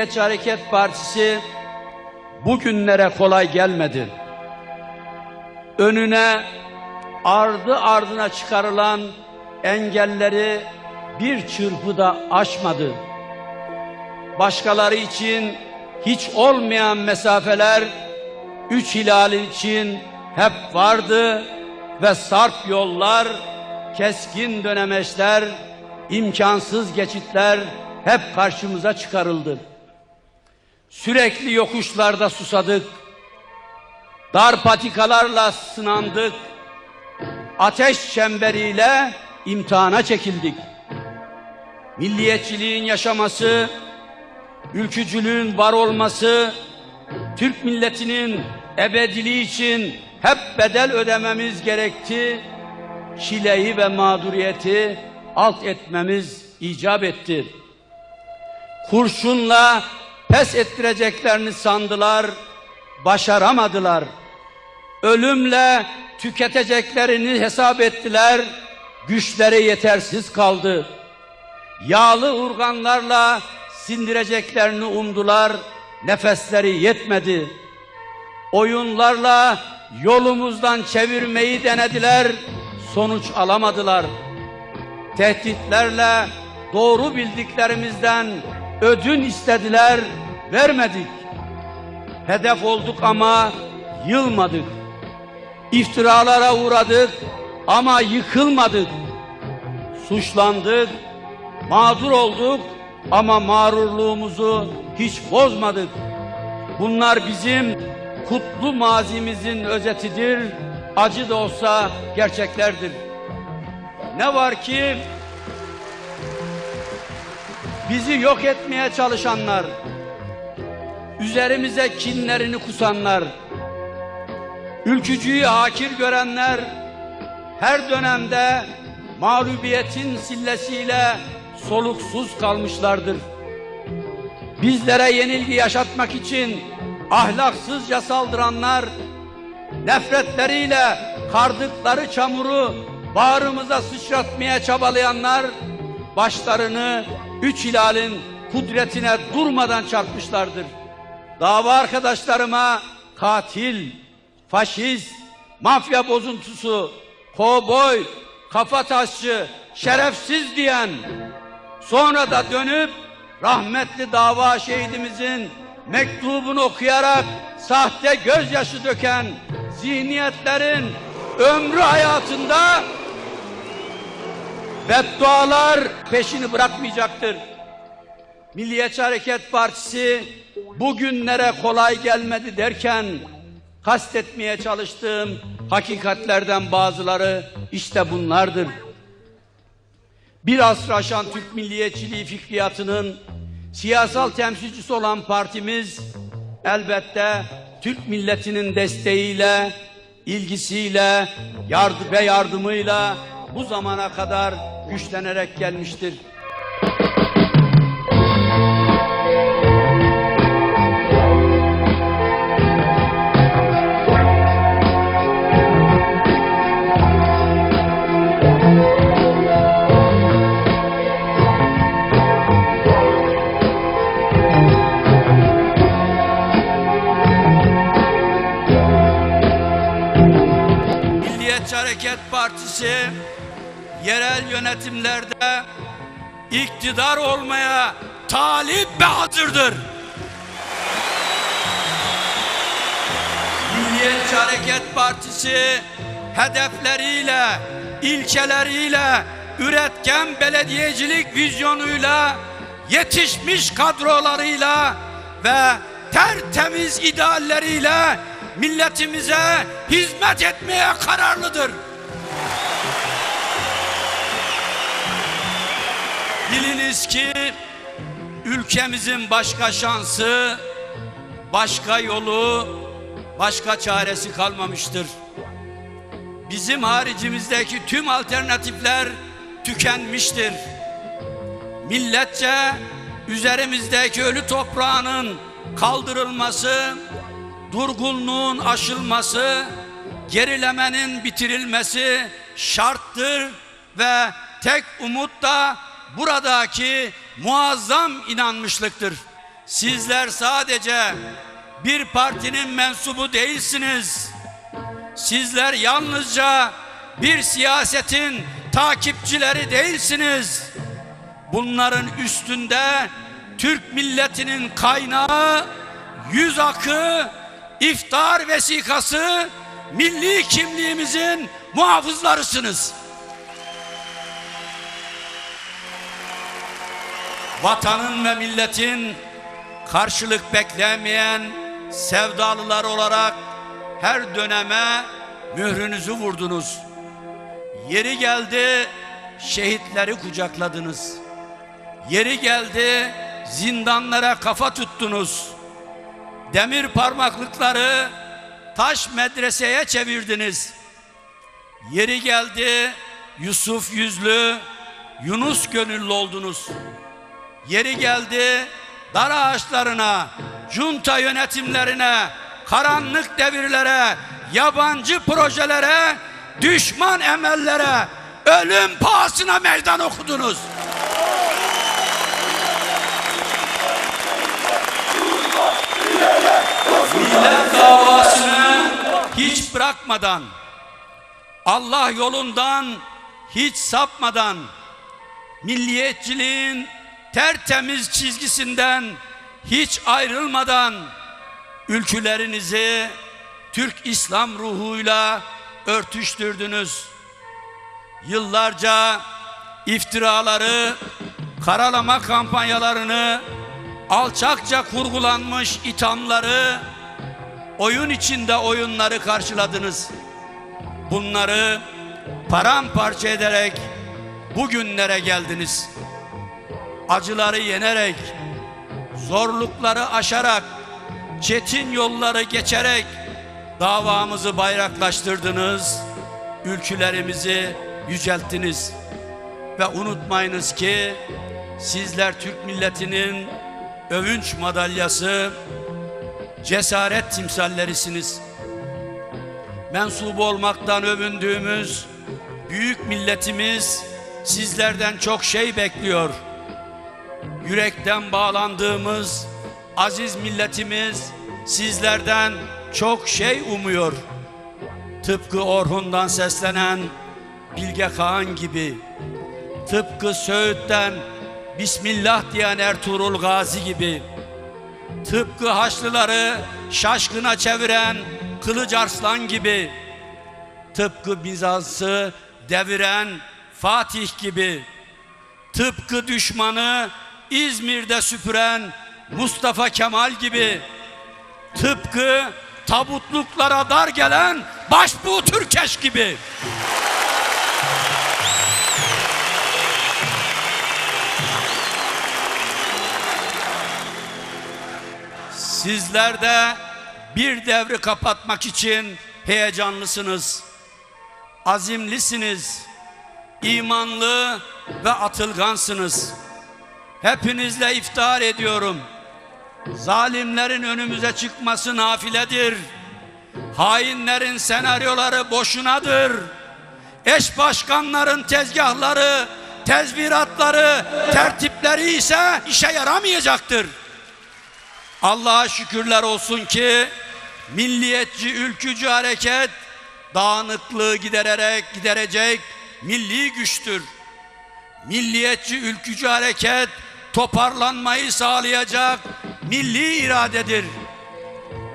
Milliyetçi Hareket Partisi bugünlere kolay gelmedi. Önüne ardı ardına çıkarılan engelleri bir çırpıda aşmadı. Başkaları için hiç olmayan mesafeler üç hilal için hep vardı ve sarp yollar, keskin dönemeçler, imkansız geçitler hep karşımıza çıkarıldı. Sürekli yokuşlarda susadık, dar patikalarla sınandık, ateş çemberiyle imtihana çekildik. Milliyetçiliğin yaşaması, ülkücülüğün var olması, Türk milletinin ebediliği için hep bedel ödememiz gerekti. Çileyi ve mağduriyeti alt etmemiz icap etti. Kurşunla pes ettireceklerini sandılar, başaramadılar. Ölümle tüketeceklerini hesap ettiler, güçleri yetersiz kaldı. Yağlı urganlarla sindireceklerini umdular, nefesleri yetmedi. Oyunlarla yolumuzdan çevirmeyi denediler, sonuç alamadılar. Tehditlerle doğru bildiklerimizden ödün istediler, vermedik. Hedef olduk ama yılmadık. İftiralara uğradık ama yıkılmadık. Suçlandık, mağdur olduk ama mağrurluğumuzu hiç bozmadık. Bunlar bizim kutlu mazimizin özetidir. Acı da olsa gerçeklerdir. Ne var ki bizi yok etmeye çalışanlar, üzerimize kinlerini kusanlar, ülkücüyü hakir görenler her dönemde mağlubiyetin sillesiyle soluksuz kalmışlardır. Bizlere yenilgi yaşatmak için ahlaksızca saldıranlar, nefretleriyle kardıkları çamuru bağrımıza sıçratmaya çabalayanlar, başlarını üç hilalin kudretine durmadan çarpmışlardır. Dava arkadaşlarıma katil, faşist, mafya bozuntusu, kovboy, kafatasçı, şerefsiz diyen, sonra da dönüp rahmetli dava şehidimizin mektubunu okuyarak sahte gözyaşı döken zihniyetlerin ömrü hayatında beddualar peşini bırakmayacaktır. Milliyetçi Hareket Partisi bugünlere kolay gelmedi derken kastetmeye çalıştığım hakikatlerden bazıları işte bunlardır. Bir asr aşan Türk milliyetçiliği fikriyatının siyasal temsilcisi olan partimiz elbette Türk milletinin desteğiyle, ilgisiyle, yardım ve yardımıyla bu zamana kadar güçlenerek gelmiştir. Yönetimlerde iktidar olmaya talip ve hazırdır. Milliyetçi Hareket Partisi hedefleriyle, ilkeleriyle, üretken belediyecilik vizyonuyla, yetişmiş kadrolarıyla ve tertemiz idealleriyle milletimize hizmet etmeye kararlıdır. Biliniz ki ülkemizin başka şansı, başka yolu, başka çaresi kalmamıştır. Bizim haricimizdeki tüm alternatifler tükenmiştir. Milletçe üzerimizdeki ölü toprağının kaldırılması, durgunluğun aşılması, gerilemenin bitirilmesi şarttır ve tek umut da buradaki muazzam inanmışlıktır. Sizler sadece bir partinin mensubu değilsiniz. Sizler yalnızca bir siyasetin takipçileri değilsiniz. Bunların üstünde Türk milletinin kaynağı, yüz akı, iftar vesikası, milli kimliğimizin muhafızlarısınız. Vatanın ve milletin karşılık beklemeyen sevdalılar olarak her döneme mührünüzü vurdunuz. Yeri geldi şehitleri kucakladınız. Yeri geldi zindanlara kafa tuttunuz. Demir parmaklıkları taş medreseye çevirdiniz. Yeri geldi Yusuf yüzlü, Yunus gönüllü oldunuz. Yeri geldi dar ağaçlarına, junta yönetimlerine, karanlık devirlere, yabancı projelere, düşman emellere, ölüm pahasına meydan okudunuz. Millet davasını hiç bırakmadan, Allah yolundan hiç sapmadan, milliyetçiliğin tertemiz çizgisinden hiç ayrılmadan ülkülerinizi Türk İslam ruhuyla örtüştürdünüz. Yıllarca iftiraları, karalama kampanyalarını, alçakça kurgulanmış ithamları, oyun içinde oyunları karşıladınız. Bunları paramparça ederek bugünlere geldiniz. Acıları yenerek, zorlukları aşarak, çetin yolları geçerek davamızı bayraklaştırdınız, ülkülerimizi yücelttiniz. Ve unutmayınız ki sizler Türk milletinin övünç madalyası, cesaret timsallerisiniz. Mensubu olmaktan övündüğümüz büyük milletimiz sizlerden çok şey bekliyor. Yürekten bağlandığımız aziz milletimiz sizlerden çok şey umuyor. Tıpkı Orhun'dan seslenen Bilge Kağan gibi, tıpkı Söğüt'ten Bismillah diyen Ertuğrul Gazi gibi, tıpkı Haçlıları şaşkına çeviren Kılıç Arslan gibi, tıpkı Bizans'ı deviren Fatih gibi, tıpkı düşmanı İzmir'de süpüren Mustafa Kemal gibi, tıpkı tabutluklara dar gelen Başbuğ Türkeş gibi. Sizler de bir devri kapatmak için heyecanlısınız. Azimlisiniz. imanlı ve atılgansınız. Hepinizle iftihar ediyorum. Zalimlerin önümüze çıkması nafiledir. Hainlerin senaryoları boşunadır. Eş başkanların tezgahları, tezviratları, tertipleri ise işe yaramayacaktır. Allah'a şükürler olsun ki milliyetçi ülkücü hareket dağınıklığı gidererek giderecek milli güçtür. Milliyetçi ülkücü hareket toparlanmayı sağlayacak milli iradedir.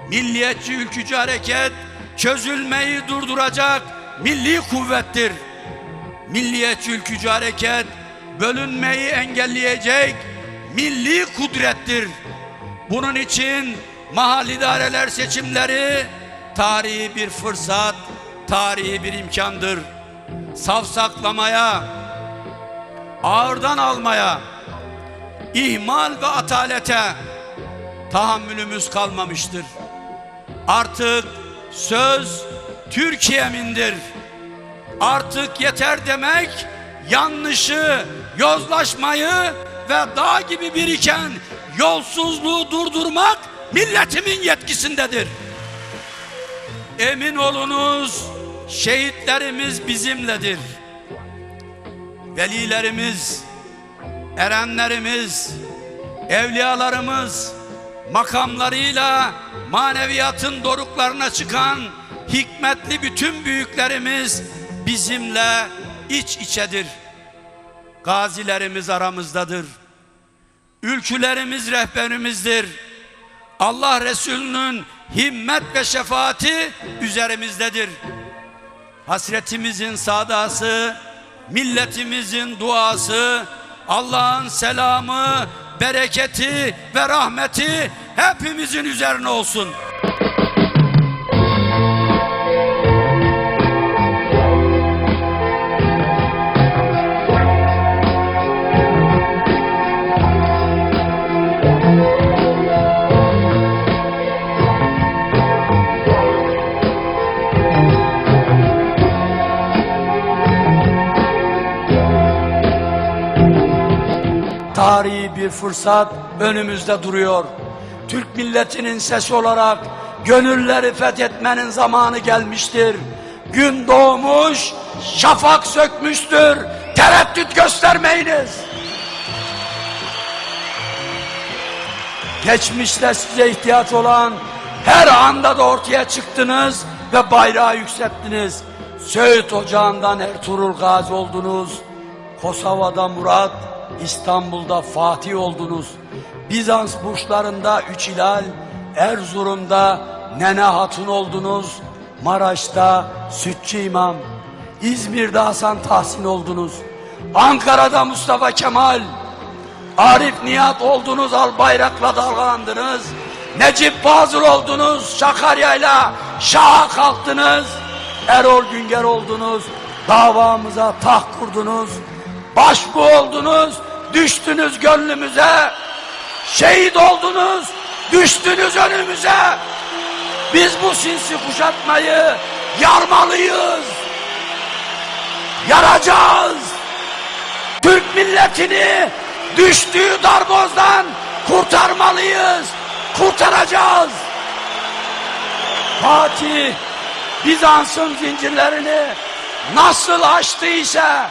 Milliyetçi ülkücü hareket çözülmeyi durduracak milli kuvvettir. Milliyetçi ülkücü hareket bölünmeyi engelleyecek milli kudrettir. Bunun için mahal idareler seçimleri tarihi bir fırsat, tarihi bir imkandır. Savsaklamaya, ağırdan almaya, ihmal ve atalete tahammülümüz kalmamıştır. Artık söz Türkiye'mindir. Artık yeter demek yanlışı, yozlaşmayı ve dağ gibi biriken yolsuzluğu durdurmak milletimin yetkisindedir. Emin olunuz şehitlerimiz bizimledir. Velilerimiz, erenlerimiz, evliyalarımız makamlarıyla maneviyatın doruklarına çıkan hikmetli bütün büyüklerimiz bizimle iç içedir. Gazilerimiz aramızdadır. Ülkülerimiz rehberimizdir. Allah Resulü'nün himmet ve şefaati üzerimizdedir. Hasretimizin sadası, milletimizin duası, Allah'ın selamı, bereketi ve rahmeti hepimizin üzerine olsun. Bir fırsat önümüzde duruyor. Türk milletinin sesi olarak gönülleri fethetmenin zamanı gelmiştir. Gün doğmuş, şafak sökmüştür. Tereddüt göstermeyiniz. Geçmişte size ihtiyaç olan her anda da ortaya çıktınız ve bayrağı yükselttiniz. Söğüt ocağından Ertuğrul Gazi oldunuz. Kosova'da Murat, İstanbul'da Fatih oldunuz. Bizans burçlarında Üç Hilal, Erzurum'da Nene Hatun oldunuz. Maraş'ta Sütçü İmam, İzmir'de Hasan Tahsin oldunuz. Ankara'da Mustafa Kemal, Arif Nihat oldunuz, al bayrakla dalgalandınız. Necip Fazıl oldunuz, Sakarya'yla şaha kalktınız. Erol Günger oldunuz, davamıza taht kurdunuz. Başbu oldunuz, düştünüz gönlümüze. Şehit oldunuz, düştünüz önümüze. Biz bu sinsi kuşatmayı yarmalıyız. Yaracağız. Türk milletini düştüğü darbozdan kurtarmalıyız. Kurtaracağız. Fatih Bizans'ın zincirlerini nasıl açtıysa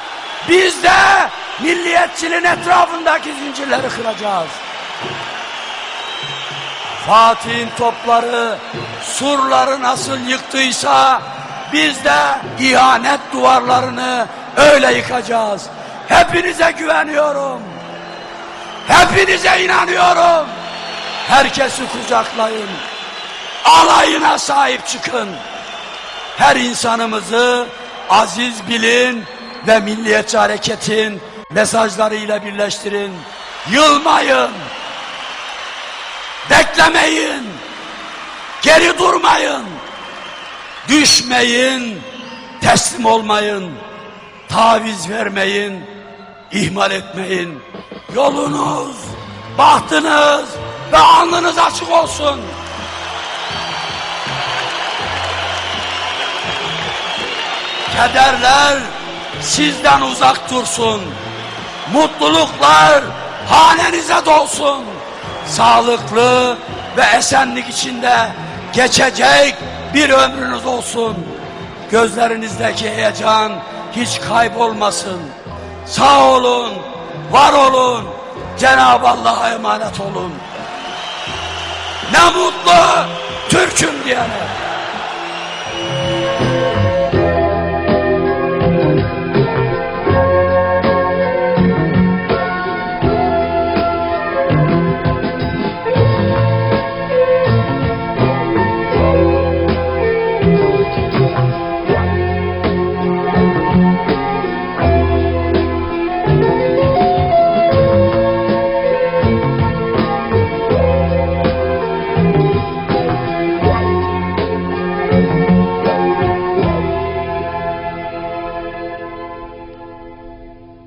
biz de milliyetçiliğin etrafındaki zincirleri kıracağız. Fatih'in topları surları nasıl yıktıysa biz de ihanet duvarlarını öyle yıkacağız. Hepinize güveniyorum. Hepinize inanıyorum. Herkesi kucaklayın. Alayına sahip çıkın. Her insanımızı aziz bilin ve milliyetçi hareketin mesajlarıyla birleştirin. Yılmayın. Beklemeyin. Geri durmayın. Düşmeyin. Teslim olmayın. Taviz vermeyin. ihmal etmeyin. Yolunuz, bahtınız ve alnınız açık olsun. Kederler sizden uzak dursun. Mutluluklar hanenize dolsun. Sağlıklı ve esenlik içinde geçecek bir ömrünüz olsun. Gözlerinizdeki heyecan hiç kaybolmasın. Sağ olun, var olun. Cenab-ı Allah'a emanet olun. Ne mutlu Türk'üm diyene.